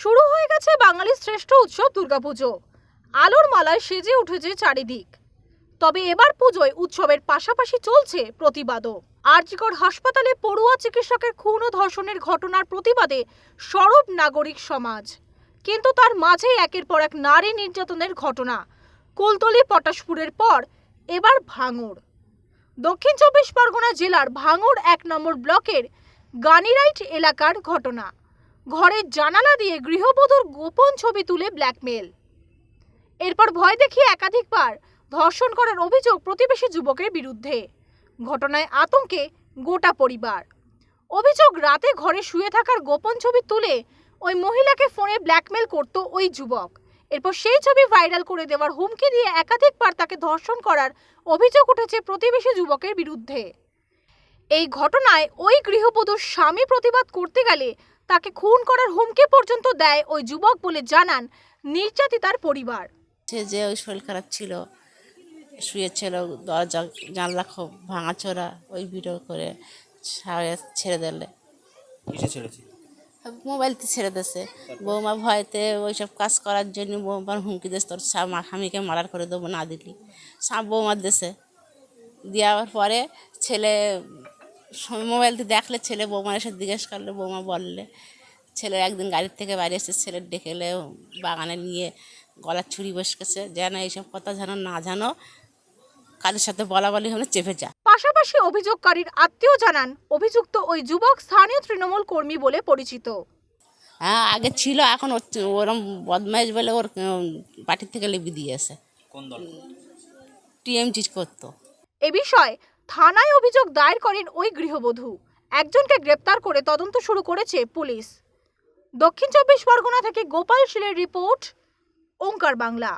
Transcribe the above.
শুরু হয়ে গেছে বাঙালির শ্রেষ্ঠ উৎসব দুর্গাপুজো। আলোর মালায় সেজে উঠেছে চারিদিক। তবে এবার পুজোয় উৎসবের পাশাপাশি চলছে প্রতিবাদও। আরজিকর হাসপাতালে পড়ুয়া চিকিৎসকের খুন ও ধর্ষণের ঘটনার প্রতিবাদে সরব নাগরিক সমাজ। কিন্তু তার মাঝেই একের পর এক নারী নির্যাতনের ঘটনা। কুলতলি পটাশপুরের পর এবার ভাঙড়। দক্ষিণ চব্বিশ পরগনা জেলার ভাঙড় এক নম্বর ব্লকের গানিরাইট এলাকার ঘটনা। ঘরের জানালা দিয়ে গৃহবধূর গোপন ছবি তুলে ব্ল্যাকমেল। এরপর ভয় দেখিয়ে একাধিকবার ধর্ষণ করার অভিযোগ প্রতিবেশী যুবকের বিরুদ্ধে। ঘটনায় আতঙ্কে গোটা পরিবার। অভিযোগ, রাতে ঘরে শুয়ে থাকার গোপন ছবি তুলে ওই মহিলাকে ফোনে ব্ল্যাকমেল করত ওই যুবক। এরপর সেই ছবি ভাইরাল করে দেওয়ার হুমকি দিয়ে একাধিকবার তাকে ধর্ষণ করার অভিযোগ উঠেছে প্রতিবেশী যুবকের বিরুদ্ধে। এই ঘটনায় ওই গৃহবধূর স্বামী প্রতিবাদ করতে গেলে তাকে খুন করার হুমকি পর্যন্ত দেয় ওই যুবক বলে জানান নির্যাতিতার পরিবার। সে যে ওই শরীর খারাপ ছিল শুয়েছিল দরজা জানলা খুব ভাঙাচোরা ওই ভিডিও করে ছেড়ে দিলে। মোবাইলতে ছেড়ে দিয়েছে বৌমা ভয়তে ওইসব কাজ করার জন্য বৌমার হুমকি দিয়েছে তোর স্বামী স্বামীকে মারার করে দেবো না দিলি। সব বৌমার দেশে দেওয়ার পরে ছেলে মোবাইলতে দেখলে ছেলে বৌমার এসে জিজ্ঞেস করলে বৌমা বললে ছেলে একদিন গাড়ির থেকে বাইরে এসে ছেলে ডেকে এলে বাগানে নিয়ে গলার ছুরি বসকেছে যেন এইসব কথা যেন না জানো কাদের সাথে বলা বলি হলে চেপে যা পাশাপাশি অভিযোগকারীর আত্মীয় জানান অভিযুক্ত ওই যুবক স্থানীয় তৃণমূল কর্মী বলে পরিচিত। হ্যাঁ আগে ছিল এখন ওর ওরম বদমাইশ বলে ওর পার্টির থেকে লিপি দিয়েছে। কোন দল? টিএমজি করতো। এ বিষয়ে থানায় অভিযোগ দায়ের করেন ওই গৃহবধূ। একজনকে গ্রেপ্তার করে তদন্ত শুরু করেছে পুলিশ। দক্ষিণ চব্বিশ পরগনা থেকে গোপাল শিলের রিপোর্ট, ওঙ্কার বাংলা।